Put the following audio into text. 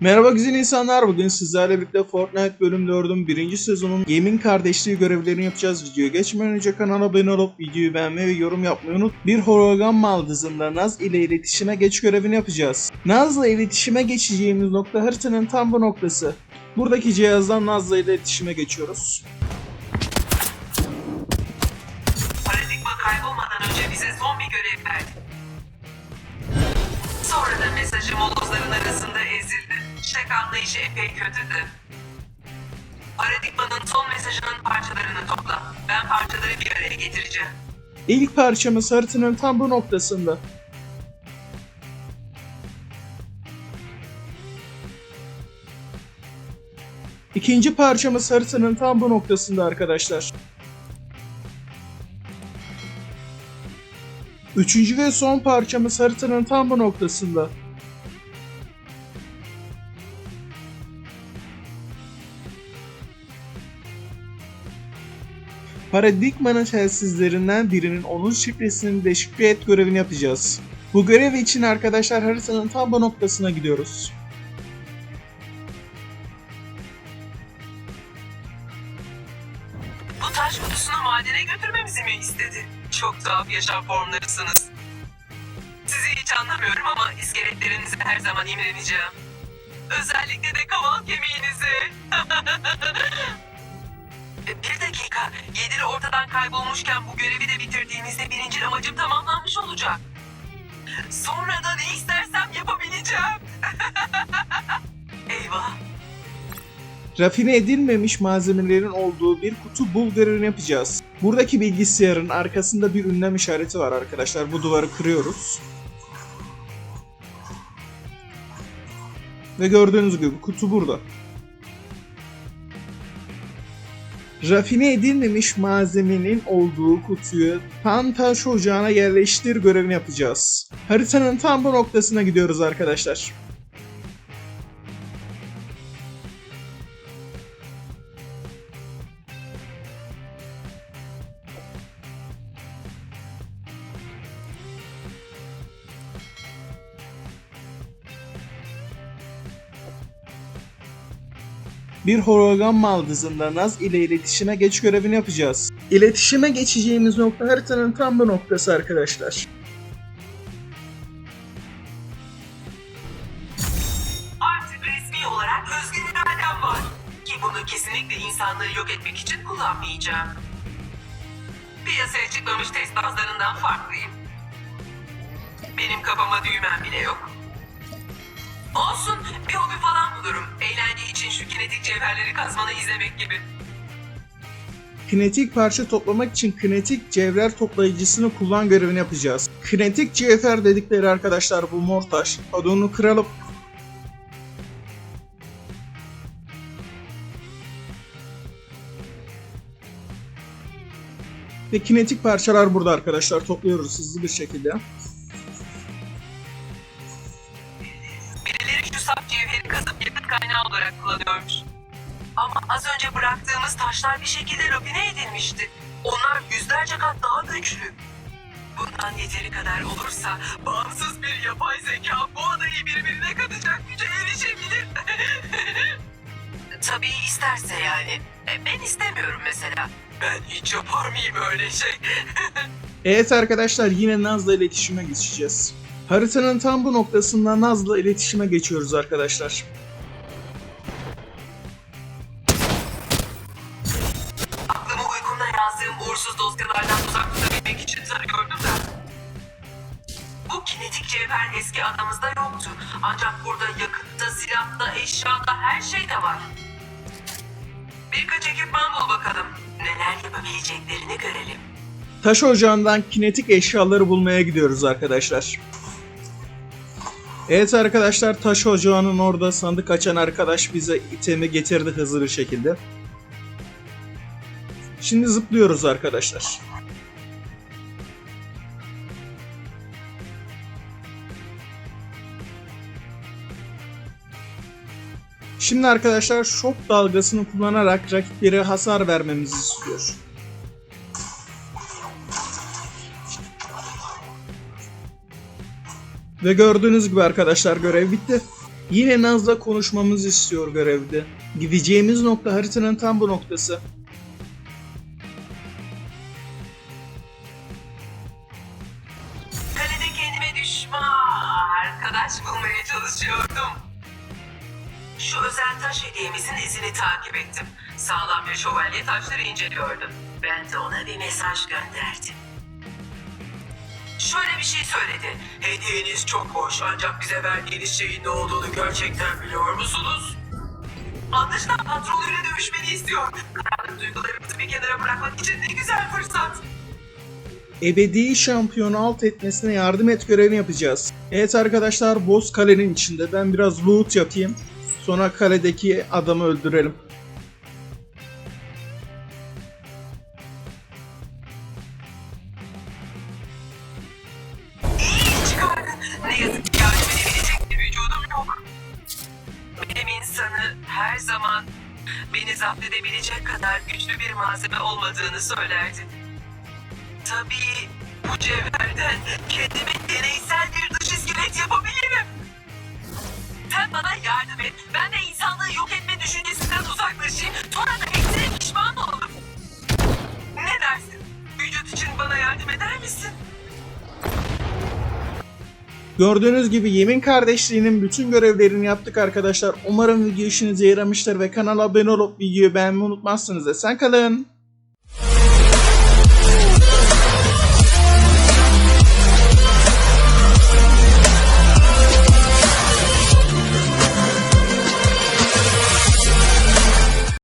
Merhaba güzel insanlar. Bugün sizlerle birlikte Fortnite bölüm 4'ün 1. sezonun Gaming kardeşliği görevlerini yapacağız. Videoya geçmeden önce kanala abone olup videoyu beğenmeyi ve yorum yapmayı unut. Bir hologram maldızında Naz ile iletişime geç görevini yapacağız. Naz'la iletişime geçeceğimiz nokta haritanın tam bu noktası. Buradaki cihazdan Naz'la iletişime geçiyoruz. Paradigma kaybolmadan önce bize son görev verdi. Sonra da mesajı molozların arasında ezildi. Şek anlayışı epey kötüdü. Paradigmanın son mesajının parçalarını topla. Ben parçaları bir araya getireceğim. İlk parçamız haritanın tam bu noktasında. İkinci parçamız haritanın tam bu noktasında arkadaşlar. Üçüncü ve son parçamız haritanın tam bu noktasında. Paradigmanın telsizlerinden birinin onun şifresini deşifre et görevini yapacağız. Bu görev için arkadaşlar haritanın tam bu noktasına gidiyoruz. Çok tuhaf yaşam formlarısınız. Sizi hiç anlamıyorum ama iskeletlerinize her zaman imreneceğim. Özellikle de kaval kemiğinize. bir dakika. Yediri ortadan kaybolmuşken bu görevi de bitirdiğinizde birinci amacım tamamlanmış olacak. Sonra da ne istersem yapabileceğim. Eyvah. Rafine edilmemiş malzemelerin olduğu bir kutu bul görevini yapacağız. Buradaki bilgisayarın arkasında bir ünlem işareti var arkadaşlar. Bu duvarı kırıyoruz. Ve gördüğünüz gibi kutu burada. Rafine edilmemiş malzemenin olduğu kutuyu tam taş ocağına yerleştir görevini yapacağız. Haritanın tam bu noktasına gidiyoruz arkadaşlar. Bir hologram maldızında Naz ile iletişime geç görevini yapacağız. İletişime geçeceğimiz nokta haritanın tam bu noktası arkadaşlar. Artık resmi olarak özgür iradem var. Ki bunu kesinlikle insanlığı yok etmek için kullanmayacağım. Piyasaya çıkmamış test bazlarından farklıyım. Benim kafama düğmem bile yok. Olsun bir hobi falan bulurum. Cevherleri kazmanı izlemek gibi. Kinetik parça toplamak için kinetik cevher toplayıcısını kullan görevini yapacağız. Kinetik cevher dedikleri arkadaşlar bu mor taş. Hadi onu kıralım. Ve kinetik parçalar burada arkadaşlar. Topluyoruz hızlı bir şekilde. Önce bıraktığımız taşlar bir şekilde rafine edilmişti. Onlar yüzlerce kat daha güçlü. Bundan yeteri kadar olursa bağımsız bir yapay zeka bu adayı birbirine katacak güce erişebilir. Tabii isterse yani. E, Ben istemiyorum mesela. Ben hiç yapar mıyım öyle şey? Evet arkadaşlar yine Naz'la iletişime geçeceğiz. Haritanın tam bu noktasında Naz'la iletişime geçiyoruz arkadaşlar. Eski adamızda yoktu. Ancak burada yakıtta, silahta, eşyada her şey de var. Birkaç ekipman bul bakalım. Neler yapabileceklerini görelim. Taş ocağından kinetik eşyaları bulmaya gidiyoruz arkadaşlar. Evet arkadaşlar taş ocağının orada sandık açan arkadaş bize itemi getirdi hızlı bir şekilde. Şimdi zıplıyoruz arkadaşlar. Şimdi arkadaşlar şok dalgasını kullanarak rakiplere hasar vermemizi istiyor. Ve gördüğünüz gibi arkadaşlar görev bitti. Yine Naz'la konuşmamızı istiyor görevde. Gideceğimiz nokta haritanın tam bu noktası. Kalede kendime düşman arkadaş bulmaya çalışıyordum. Şu özel taş hediyemizin izini takip ettim. Sağlam bir şövalye taşları inceliyordu. Ben de ona bir mesaj gönderdim. Şöyle bir şey söyledi. Hediyeniz çok hoş ancak bize verdiğiniz şeyin ne olduğunu gerçekten biliyor musunuz? Anlaşılan patronuyla dövüşmeni istiyor. Karanlık duygularımızı bir kenara bırakmak için ne güzel fırsat. Ebedi şampiyonu alt etmesine yardım et görevini yapacağız. Evet arkadaşlar boss kalenin içinde. Ben biraz loot yapayım. Sonra kaledeki adamı öldürelim. Ne yazık ki yardım edebilecek bir vücudum yok. Bilim insanı her zaman beni zapt edebilecek kadar güçlü bir malzeme olmadığını söylerdi. Tabii bu cevherden kendime deneysel Sen bana yardım et. Ben de insanlığı yok etme düşüncesinden uzaklaşayım. Sonra da hepsine pişman olurum. Ne dersin? Vücut için bana yardım eder misin? Gördüğünüz gibi Yemin Kardeşliği'nin bütün görevlerini yaptık arkadaşlar. Umarım video işinize yaramıştır ve kanala abone olup videoyu beğenmeyi unutmazsınız. Esen kalın.